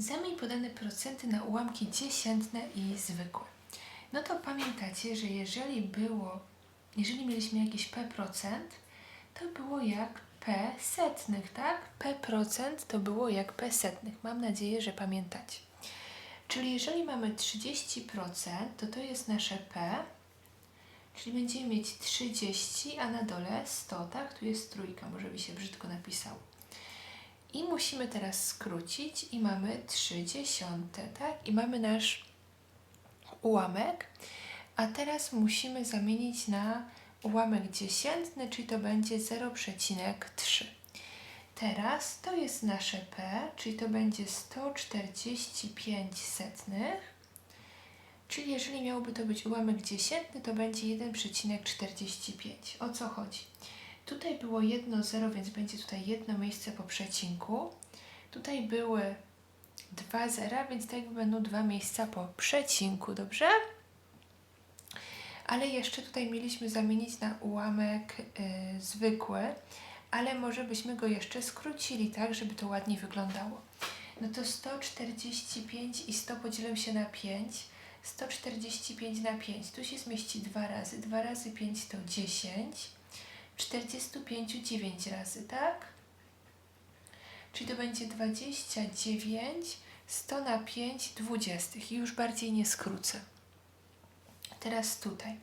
Zamień podane procenty na ułamki dziesiętne i zwykłe. No to pamiętacie, że jeżeli było, jeżeli mieliśmy jakieś p procent, to było jak p setnych, tak? p procent to było jak p setnych. Mam nadzieję, że pamiętacie. Czyli jeżeli mamy 30%, to to jest nasze p, czyli będziemy mieć 30, a na dole 100, tak? Tu jest trójka, może by się brzydko napisało. I musimy teraz skrócić i mamy 3 dziesiąte, tak? I mamy nasz ułamek, a teraz musimy zamienić na ułamek dziesiętny, czyli to będzie 0,3. Teraz to jest nasze P, czyli to będzie 145 setnych, czyli jeżeli miałby to być ułamek dziesiętny, to będzie 1,45. O co chodzi? Tutaj było jedno zero, więc będzie tutaj jedno miejsce po przecinku. Tutaj były dwa zera, więc tak będą dwa miejsca po przecinku, dobrze? Ale jeszcze tutaj mieliśmy zamienić na ułamek y, zwykły, ale może byśmy go jeszcze skrócili, tak, żeby to ładnie wyglądało. No to 145 i 100 podzielę się na 5. 145 na 5, tu się zmieści dwa razy. 2 razy 5 to 10. 45 9 razy, tak? Czyli to będzie 29, 100 na 5 dwudziestych i już bardziej nie skrócę. Teraz tutaj.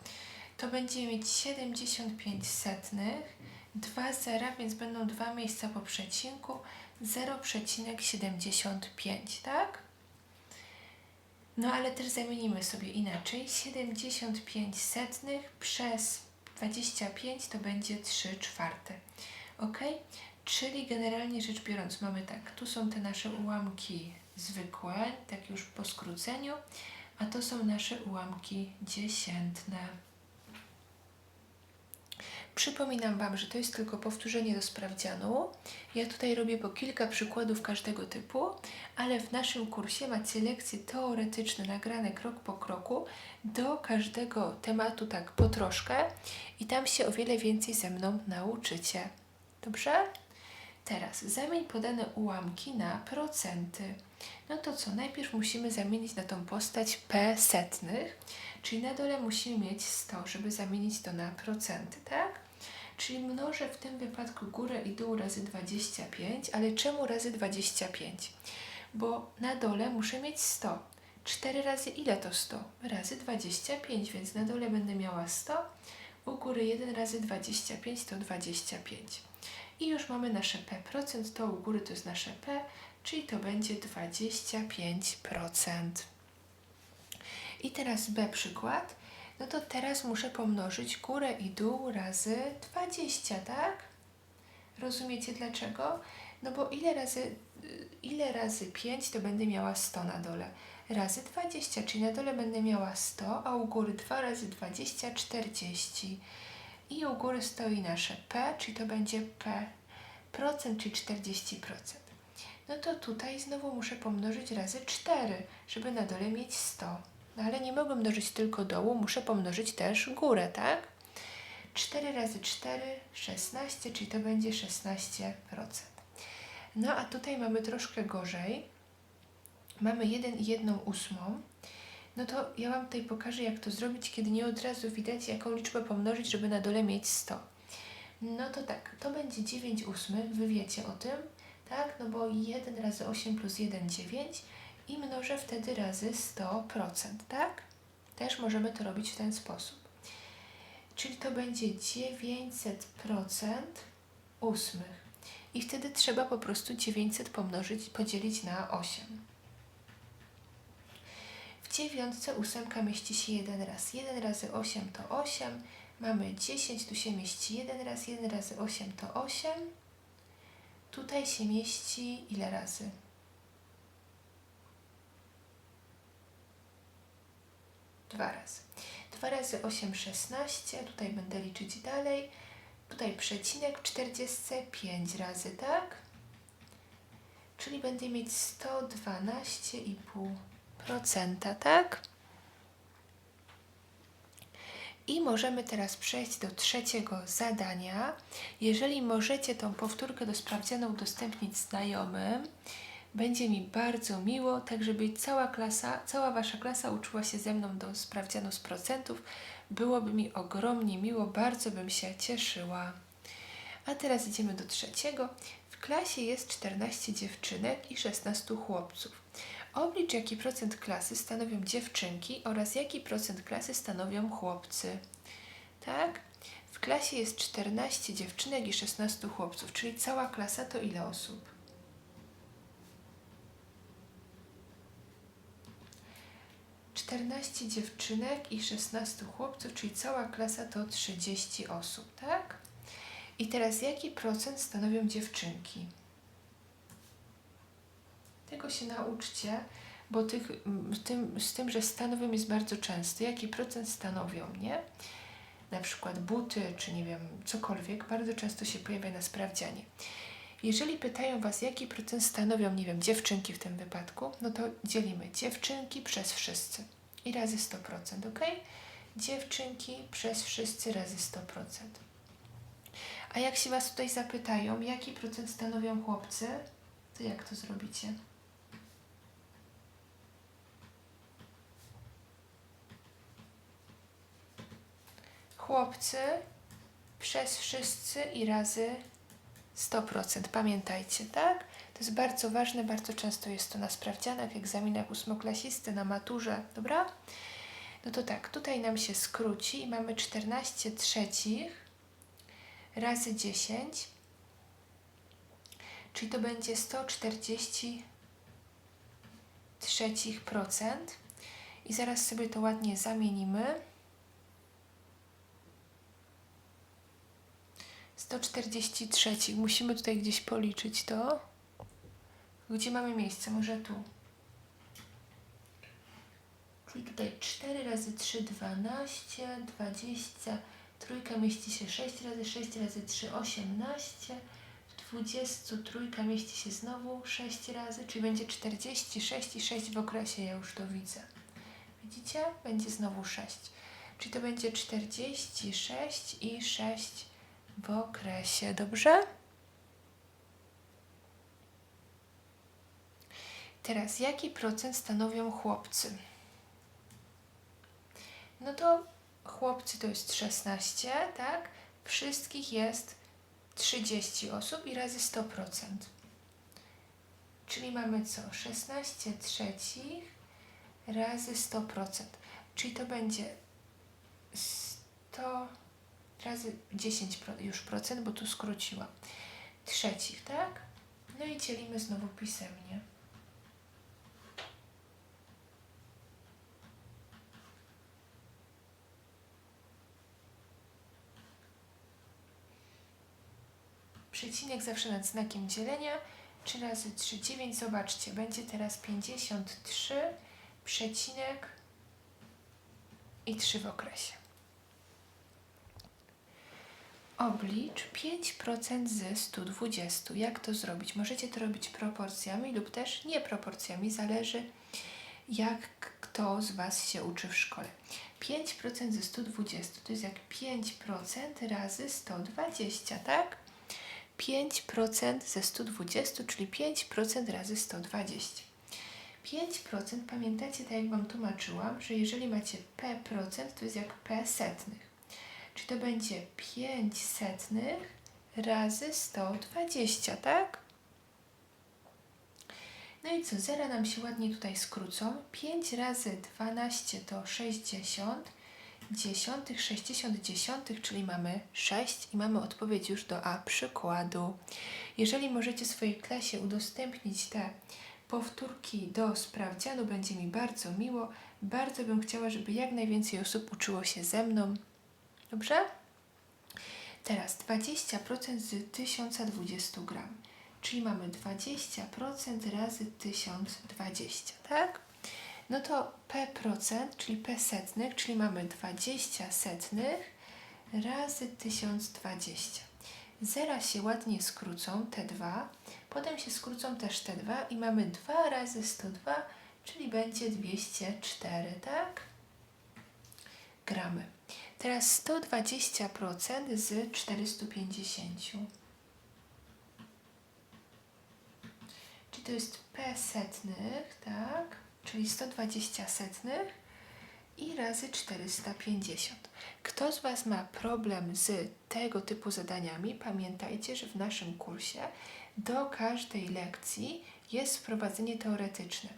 To będziemy mieć 75 setnych, 2 zera, więc będą dwa miejsca po przecinku, 0,75, tak? No ale też zamienimy sobie inaczej. 75 setnych przez 25 to będzie 3 czwarte. Ok? Czyli generalnie rzecz biorąc mamy tak, tu są te nasze ułamki zwykłe, tak już po skróceniu, a to są nasze ułamki dziesiętne. Przypominam Wam, że to jest tylko powtórzenie do sprawdzianu. Ja tutaj robię po kilka przykładów każdego typu, ale w naszym kursie macie lekcje teoretyczne nagrane krok po kroku do każdego tematu tak po troszkę i tam się o wiele więcej ze mną nauczycie. Dobrze? Teraz zamień podane ułamki na procenty. No to co? Najpierw musimy zamienić na tą postać p setnych, czyli na dole musimy mieć 100, żeby zamienić to na procenty, tak? Czyli mnożę w tym wypadku górę i dół razy 25, ale czemu razy 25? Bo na dole muszę mieć 100. 4 razy ile to 100? Razy 25, więc na dole będę miała 100, u góry 1 razy 25 to 25. I już mamy nasze P procent, to u góry to jest nasze P, czyli to będzie 25%. I teraz B przykład. No to teraz muszę pomnożyć górę i dół razy 20, tak? Rozumiecie dlaczego? No bo ile razy, ile razy 5 to będę miała 100 na dole? Razy 20, czyli na dole będę miała 100, a u góry 2 razy 20, 40. I u góry stoi nasze P, czyli to będzie P procent, czyli 40%. No to tutaj znowu muszę pomnożyć razy 4, żeby na dole mieć 100. No ale nie mogę mnożyć tylko dołu, muszę pomnożyć też górę, tak? 4 razy 4, 16, czyli to będzie 16%. No a tutaj mamy troszkę gorzej. Mamy 1 i 1 ósmą. No to ja Wam tutaj pokażę, jak to zrobić, kiedy nie od razu widać, jaką liczbę pomnożyć, żeby na dole mieć 100. No to tak, to będzie 9 ósmych, Wy wiecie o tym, tak? No bo 1 razy 8 plus 1, 9 i mnożę wtedy razy 100%, tak? Też możemy to robić w ten sposób. Czyli to będzie 900% ósmych. I wtedy trzeba po prostu 900 pomnożyć, podzielić na 8. W dziewiątce ósemka mieści się jeden raz. 1 razy 8 to 8. Mamy 10, tu się mieści 1 raz. 1 razy 8 to 8. Tutaj się mieści ile razy? Dwa razy. 2 razy 8, 16. Tutaj będę liczyć dalej. Tutaj przecinek w 45 razy, tak? Czyli będę mieć 112,5%, tak? I możemy teraz przejść do trzeciego zadania. Jeżeli możecie tą powtórkę do sprawdzianu udostępnić znajomym, Będzie mi bardzo miło, tak żeby cała klasa, cała Wasza klasa uczyła się ze mną do sprawdzianu z procentów. Byłoby mi ogromnie miło, bardzo bym się cieszyła. A teraz idziemy do trzeciego. W klasie jest 14 dziewczynek i 16 chłopców. Oblicz, jaki procent klasy stanowią dziewczynki oraz jaki procent klasy stanowią chłopcy. Tak? W klasie jest 14 dziewczynek i 16 chłopców, czyli cała klasa to ile osób? Czternaście dziewczynek i 16 chłopców, czyli cała klasa to 30 osób, tak? I teraz jaki procent stanowią dziewczynki? Tego się nauczcie, bo tych, tym, z tym, że stanowią jest bardzo często. Jaki procent stanowią, nie? Na przykład buty, czy nie wiem, cokolwiek, bardzo często się pojawia na sprawdzianie. Jeżeli pytają Was, jaki procent stanowią, nie wiem, dziewczynki w tym wypadku, no to dzielimy dziewczynki przez wszyscy i razy 100%, ok? Dziewczynki przez wszyscy razy 100%. A jak się Was tutaj zapytają, jaki procent stanowią chłopcy, to jak to zrobicie? Chłopcy przez wszyscy i razy 100%. Pamiętajcie, tak? To jest bardzo ważne, bardzo często jest to na sprawdzianach, egzaminach ósmoklasisty, na maturze, dobra? No to tak, tutaj nam się skróci i mamy 14 trzecich razy 10, czyli to będzie 140 trzecich procent. I zaraz sobie to ładnie zamienimy. 143. Musimy tutaj gdzieś policzyć to. Gdzie mamy miejsce? Może tu. Czyli tutaj 4 razy 3, 12, 20. Trójka mieści się 6 razy 6 razy 3, 18. W 20 trójka mieści się znowu 6 razy, czyli będzie 46 i 6 w okresie. Ja już to widzę. Widzicie? Będzie znowu 6. Czyli to będzie 46 i 6 w okresie, dobrze? Teraz, jaki procent stanowią chłopcy? No to chłopcy to jest 16, tak? Wszystkich jest 30 osób i razy 100%. Czyli mamy co? 16 trzecich razy 100%. Czyli to będzie 100 razy 10 już procent, bo tu skróciłam. Trzecich, tak? No i dzielimy znowu pisemnie. Przecinek zawsze nad znakiem dzielenia. 3 razy 3, 9. Zobaczcie, będzie teraz 53 przecinek i 3 w okresie. Oblicz 5% ze 120. Jak to zrobić? Możecie to robić proporcjami lub też nieproporcjami. Zależy, jak kto z Was się uczy w szkole. 5% ze 120 to jest jak 5% razy 120, tak? 5% ze 120, czyli 5% razy 120. 5% pamiętacie, tak jak Wam tłumaczyłam, że jeżeli macie P%, to jest jak P setnych. Czyli to będzie 5 setnych razy 120, tak? No i co, zera nam się ładnie tutaj skrócą. 5 razy 12 to 60 dziesiątych, 60 dziesiątych, czyli mamy 6 i mamy odpowiedź już do A przykładu. Jeżeli możecie swojej klasie udostępnić te powtórki do sprawdzianu, będzie mi bardzo miło. Bardzo bym chciała, żeby jak najwięcej osób uczyło się ze mną. Dobrze? Teraz 20% z 1020 gram, czyli mamy 20% razy 1020, tak? No to P%, czyli P setnych, czyli mamy 20 setnych razy 1020. Zera się ładnie skrócą, te dwa, potem się skrócą też te dwa i mamy 2 razy 102, czyli będzie 204, tak? Gramy. Teraz 120% z 450. Czyli to jest P setnych, tak? Czyli 120 setnych i razy 450. Kto z Was ma problem z tego typu zadaniami, pamiętajcie, że w naszym kursie do każdej lekcji jest wprowadzenie teoretyczne.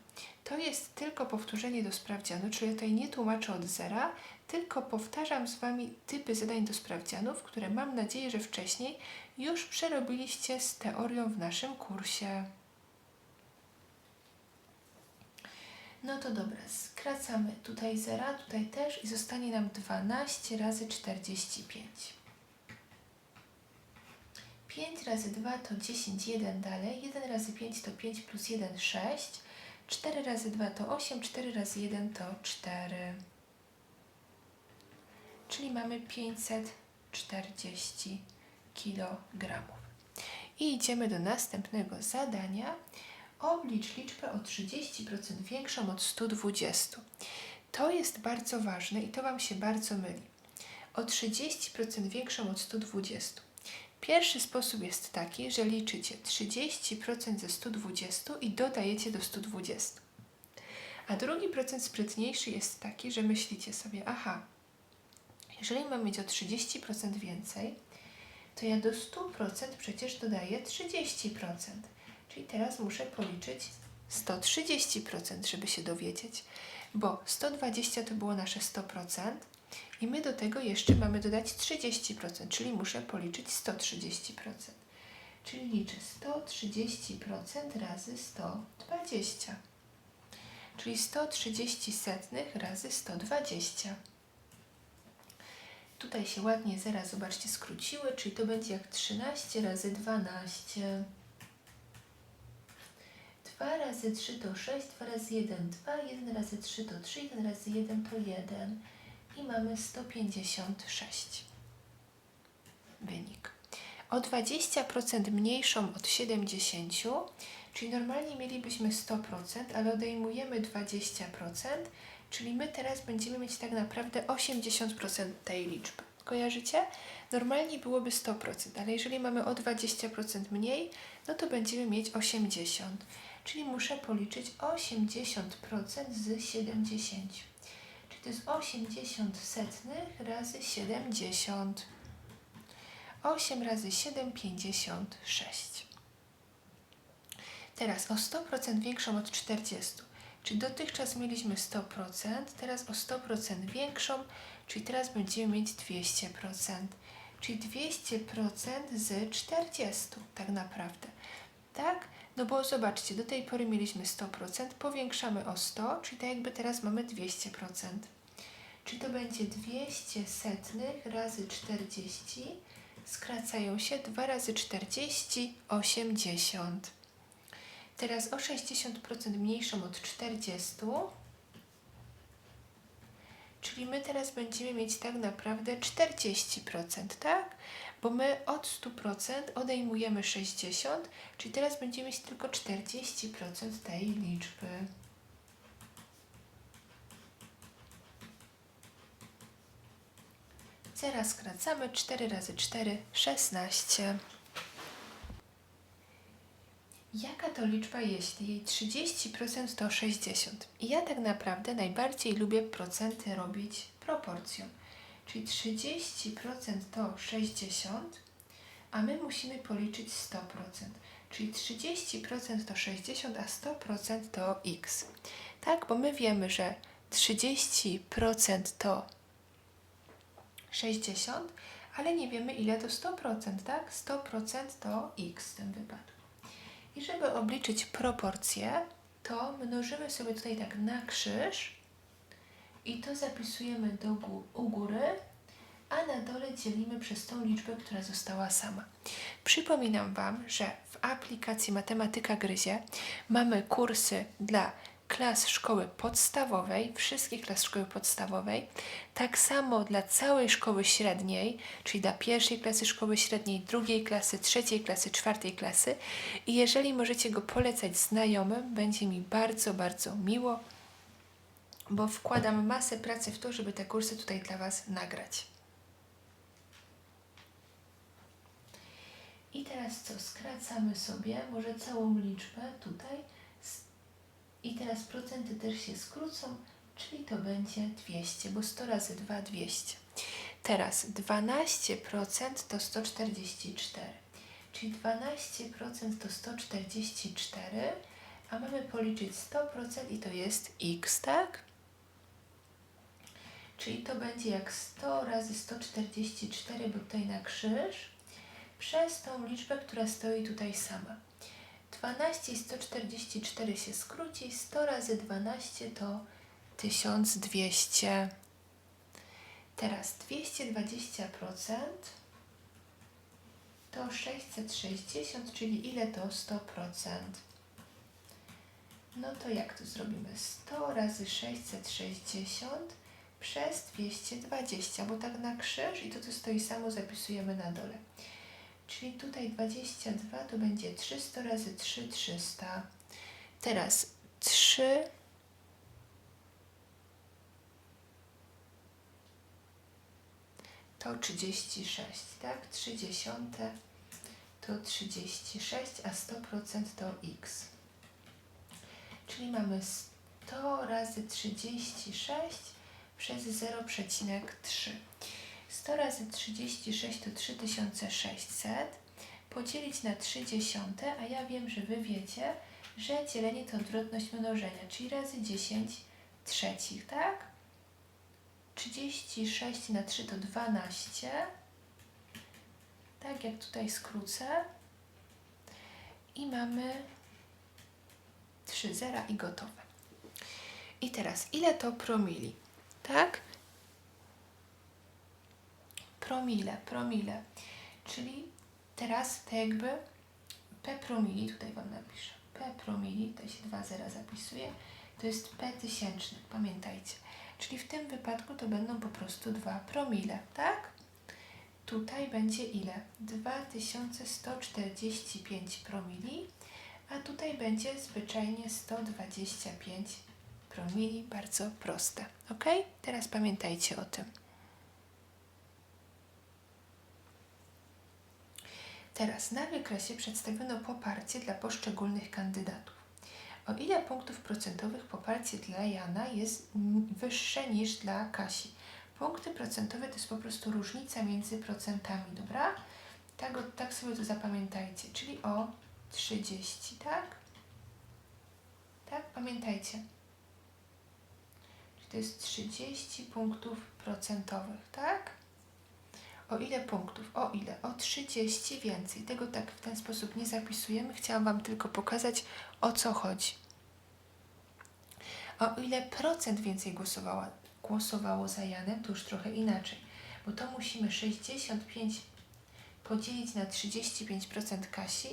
To jest tylko powtórzenie do sprawdzianu, czyli tutaj nie tłumaczę od zera, tylko powtarzam z Wami typy zadań do sprawdzianów, które mam nadzieję, że wcześniej już przerobiliście z teorią w naszym kursie. No to dobra, skracamy tutaj zera, tutaj też i zostanie nam 12 razy 45. 5 razy 2 to 10, 1 dalej, 1 razy 5 to 5 plus 1, 6, 4 razy 2 to 8, 4 razy 1 to 4. Czyli mamy 540 kg. I idziemy do następnego zadania. Oblicz liczbę o 30% większą od 120. To jest bardzo ważne i to Wam się bardzo myli. O 30% większą od 120. Pierwszy sposób jest taki, że liczycie 30% ze 120 i dodajecie do 120. A drugi procent sprytniejszy jest taki, że myślicie sobie, aha, jeżeli mam mieć o 30% więcej, to ja do 100% przecież dodaję 30%. Czyli teraz muszę policzyć 130%, żeby się dowiedzieć, bo 120 to było nasze 100% i my do tego jeszcze mamy dodać 30%, czyli muszę policzyć 130%. Czyli liczę 130% razy 120. Czyli 130 setnych razy 120. Tutaj się ładnie zera, zobaczcie, skróciły, czyli to będzie jak 13 razy 12. 2 razy 3 to 6, 2 razy 1, 2, 1 razy 3 to 3, 1 razy 1 to 1 i mamy 156. Wynik. O 20% mniejszą od 70, czyli normalnie mielibyśmy 100%, ale odejmujemy 20%, czyli my teraz będziemy mieć tak naprawdę 80% tej liczby. Kojarzycie? Normalnie byłoby 100%, ale jeżeli mamy o 20% mniej, no to będziemy mieć 80%. Czyli muszę policzyć 80% z 70. Czyli to jest 80 setnych razy 70. 8 razy 7, 56. Teraz o 100% większą od 40. Czyli dotychczas mieliśmy 100%, teraz o 100% większą, czyli teraz będziemy mieć 200%. Czyli 200% z 40 tak naprawdę. Tak? No bo zobaczcie, do tej pory mieliśmy 100%, powiększamy o 100, czyli tak jakby teraz mamy 200%. Czyli to będzie 200 setnych razy 40, skracają się 2 razy 40, 80. Teraz o 60% mniejszą od 40, czyli my teraz będziemy mieć tak naprawdę 40%, tak? Bo my od 100% odejmujemy 60, czyli teraz będziemy mieć tylko 40% tej liczby. Teraz skracamy 4 razy 4, 16. Jaka to liczba, jeśli jej 30% to 60? I ja tak naprawdę najbardziej lubię procenty robić proporcją. Czyli 30% to 60, a my musimy policzyć 100%. Czyli 30% to 60, a 100% to x. Tak, bo my wiemy, że 30% to 60, ale nie wiemy ile to 100%, tak? 100% to x w tym wypadku. I żeby obliczyć proporcje, to mnożymy sobie tutaj tak na krzyż i to zapisujemy do gó u góry, a na dole dzielimy przez tą liczbę, która została sama. Przypominam Wam, że w aplikacji Matematyka Gryzie mamy kursy dla klas szkoły podstawowej, wszystkich klas szkoły podstawowej, tak samo dla całej szkoły średniej, czyli dla pierwszej klasy szkoły średniej, drugiej klasy, trzeciej klasy, czwartej klasy. I jeżeli możecie go polecać znajomym, będzie mi bardzo, bardzo miło bo wkładam masę pracy w to, żeby te kursy tutaj dla Was nagrać. I teraz co? Skracamy sobie może całą liczbę tutaj. I teraz procenty też się skrócą, czyli to będzie 200, bo 100 razy 2 200. Teraz 12% to 144, czyli 12% to 144, a mamy policzyć 100% i to jest x, tak? Czyli to będzie jak 100 razy 144, bo tutaj na krzyż, przez tą liczbę, która stoi tutaj sama. 12 i 144 się skróci, 100 razy 12 to 1200. Teraz 220% to 660, czyli ile to 100%? No to jak to zrobimy? 100 razy 660 przez 220, bo tak na krzyż i to, co stoi samo, zapisujemy na dole. Czyli tutaj 22 to będzie 300 razy 3, 300. Teraz 3 to 36, tak? 30 to 36, a 100% to x. Czyli mamy 100 razy 36 przez 0,3. 100 razy 36 to 3600. Podzielić na 3 dziesiąte, a ja wiem, że Wy wiecie, że dzielenie to odwrotność mnożenia, czyli razy 10 trzecich, tak? 36 na 3 to 12. Tak jak tutaj skrócę. I mamy 3 zera i gotowe. I teraz, ile to promili? Tak? Promile, promile. Czyli teraz tak jakby P promili, tutaj Wam napiszę. P promili, tutaj się dwa zera zapisuje, to jest P tysięcznych, pamiętajcie. Czyli w tym wypadku to będą po prostu 2 promile, tak? Tutaj będzie ile? 2145 promili, a tutaj będzie zwyczajnie 125 promili, bardzo proste. Ok? Teraz pamiętajcie o tym. Teraz na wykresie przedstawiono poparcie dla poszczególnych kandydatów. O ile punktów procentowych poparcie dla Jana jest wyższe niż dla Kasi? Punkty procentowe to jest po prostu różnica między procentami, dobra? Tak, tak sobie to zapamiętajcie, czyli o 30, tak? Tak, pamiętajcie. To jest 30 punktów procentowych, tak? O ile punktów? O ile? O 30 więcej. Tego tak w ten sposób nie zapisujemy. Chciałam Wam tylko pokazać, o co chodzi. O ile procent więcej głosowała, głosowało za Janem, to już trochę inaczej. Bo to musimy 65 podzielić na 35% Kasi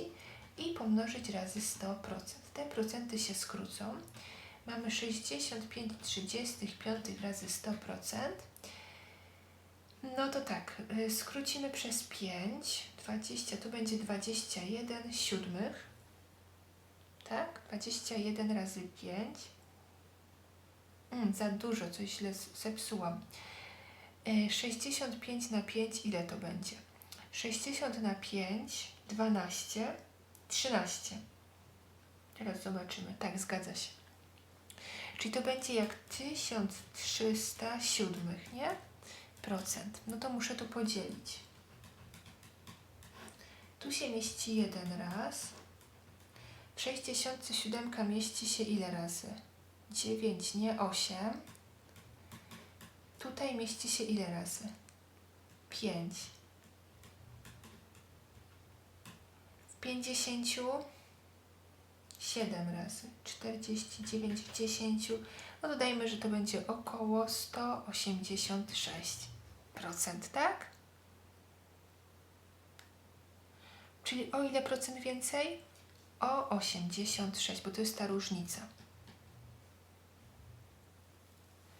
i pomnożyć razy 100%. Te procenty się skrócą. Mamy 65 35 razy 100%. No to tak, y, skrócimy przez 5, 20, tu będzie 21 siódmych, tak? 21 razy 5. Mm, za dużo, coś źle zepsułam. Y, 65 na 5, ile to będzie? 60 na 5, 12, 13. Teraz zobaczymy. Tak, zgadza się. Czyli to będzie jak 1300 siódmych, nie? procent. No to muszę to podzielić. Tu się mieści jeden raz. W 67 mieści się ile razy? 9, nie 8. Tutaj mieści się ile razy? 5. W 50 7 razy. 49 w 10. No dodajmy, że to będzie około 186%, tak? Czyli o ile procent więcej? O 86, bo to jest ta różnica.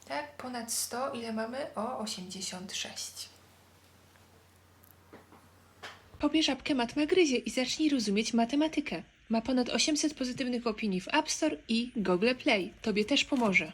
Tak? Ponad 100, ile mamy? O 86. Pobierz apkę Matmagryzie i zacznij rozumieć matematykę. Ma ponad 800 pozytywnych opinii w App Store i Google Play. Tobie też pomoże.